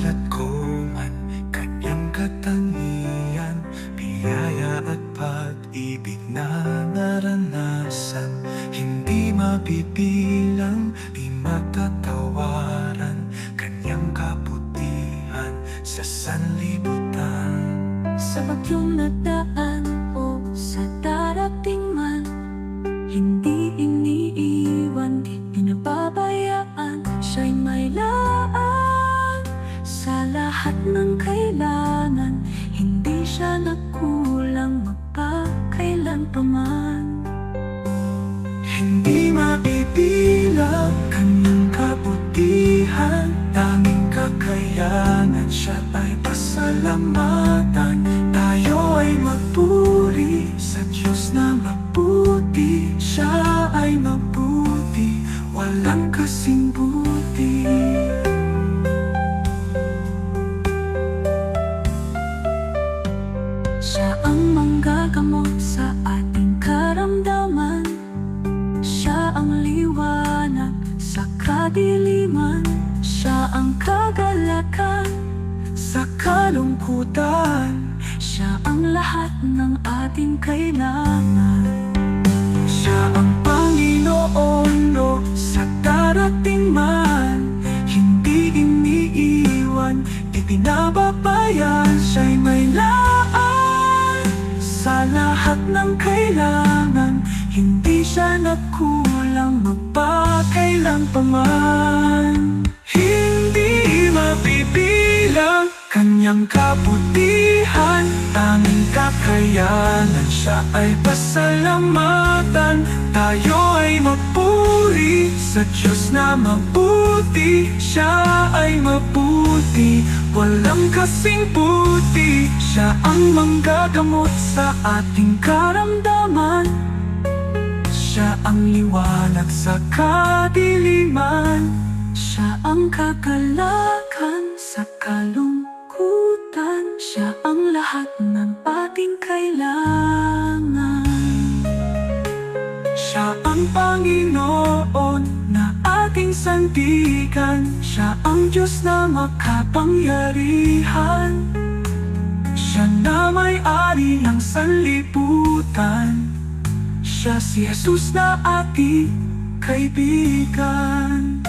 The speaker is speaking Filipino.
Pagkat ko man kanyang katangian Biyaya at pag-ibig na naranasan. Hindi mabibilang, di matatawaran Kanyang kabutihan sa sanlibutan. Sa bagyong nadaan pasalamatan Tayo ay magpuri sa Diyos na mabuti Siya ay mabuti, walang kasing buti. Siya ang manggagamot sa ating karamdaman. Siya ang liwanag sa kadiliman. Siya ang kagalakan Sa kalungkutan Siya ang lahat ng ating kailangan. Siya ang Panginoon no, sa darating man Hindi iniiwan, di pinababayan Siya'y may laan sa lahat ng kailangan Hindi siya nagkulang magpakailan pa man kanyang kabutihan Tanging kakayanan siya ay pasalamatan. Tayo ay magpuri sa Diyos na mabuti. Siya ay mabuti, walang kasing buti Siya ang manggagamot sa ating karamdaman. Siya ang liwanag sa kadiliman. Siya ang kagalakan sa kalungkutan kailangan. Siya ang Panginoon na ating sandigan Siya ang Diyos na makapangyarihan. Siya na may-ari ng sanlibutan. Siya si Jesus na ating kaibigan